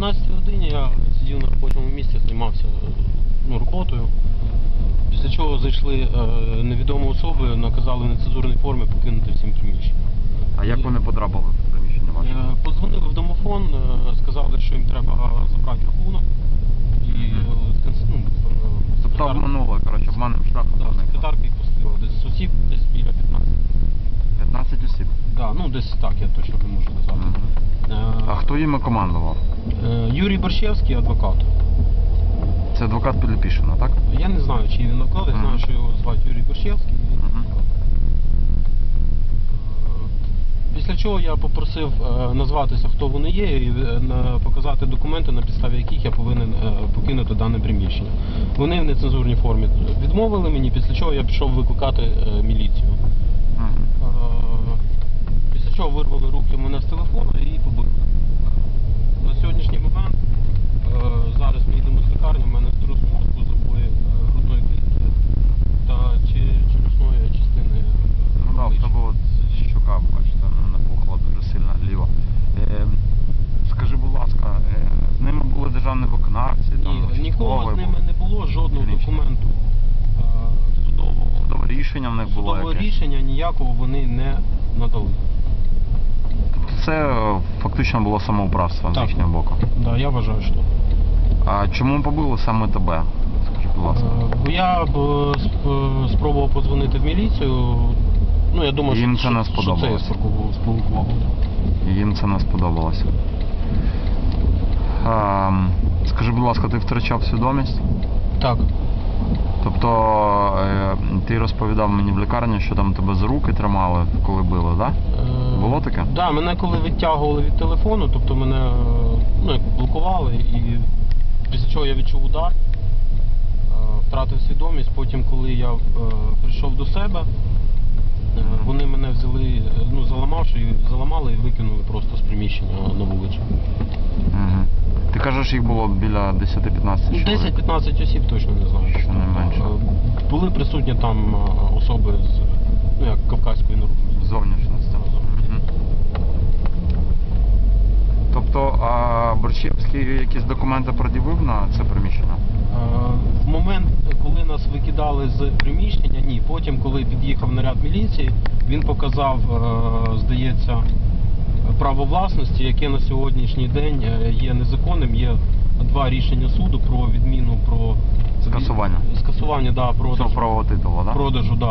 11 годині я сидів на робочому місці, займався ну, роботою. Після чого зайшли е, невідомі особи, наказали в нецензурній формі покинути всім приміщення. А як вони потрапили в приміщення ваше? Е, Подзвонили в домофон, е, сказали, що їм треба забрати рахунок. І е, ну, Тобто обманули, коротше, обманним шляхом да, секретарка їх пустила. Десь осіб, десь біля 15. 15 осіб. Да, ну десь так, я точно не можу казати. Мгм. А хто їм командував? е, Юрій Борщевський, адвокат. Це адвокат Піліпішина, так? Я не знаю, чи він наклад, я знаю, що його звати Юрій Борщевський. адвокат. Е, Після чого я попросив е, назватися, хто вони є, і показати документи, на підставі яких я повинен покинути дане приміщення. Вони в нецензурній формі відмовили мені, після чого я пішов викликати міліцію. Мгм. Е, Після чого вирвали руки в мене з телефона і побили. На сьогоднішній момент е, зараз ми йдемо з лікарні, в мене струс мозку, забої е, грудної клітки та чи- челюсної частини. е, Ну да, в обличчя. тебе от щука, бачите, напухла дуже сильно ліво. Е, скажи, будь ласка, е, з ними були державні виконавці? там, Ні, нікого з ними не було, жодного Клінічний. документу е, судового. Судове рішення в них було Судового якесь? рішення ніякого вони не надали. Це е, фактично було самоуправство з Так. їхнього боку. Да, я вважаю, що. А чому побили саме тебе? Скажи, будь ласка. Е, Бо я б е, сп- спробував подзвонити в міліцію. Ну, я думаю, Їм що, це не що- що сподобалось. це спровокувало- спровокувало. Їм це не сподобалося. А, скажи, будь ласка, ти втрачав свідомість? Так. Тобто е, ти розповідав мені в лікарні, що там тебе за руки тримали, коли били, так? Е, Було таке? Да, мене коли відтягували від телефону, тобто мене е, ну, блокували, і після чого я відчув удар, е, втратив свідомість. Потім, коли я прийшов до себе, вони мене взяли, ну, заламавши, заламали і викинули просто з приміщення на вулицю. Угу. Ти кажеш, їх було біля 10-15 чоловік? 10-15 осіб точно не знаю. Що не менше. Е, Були присутні там е, особи з ну, як кавказької народності. Зовнішності. Мгм. Тобто, а Борщевський якісь документи пред'явив на це приміщення? Е, В момент, коли нас викидали з приміщення, ні. Потім, коли під'їхав наряд міліції, він показав, е, здається, право власності, яке на сьогоднішній день е, є незаконним. Є два рішення суду про відміну про Скасування. скасування да, Цього продажу, правого титулу, так? продажу да,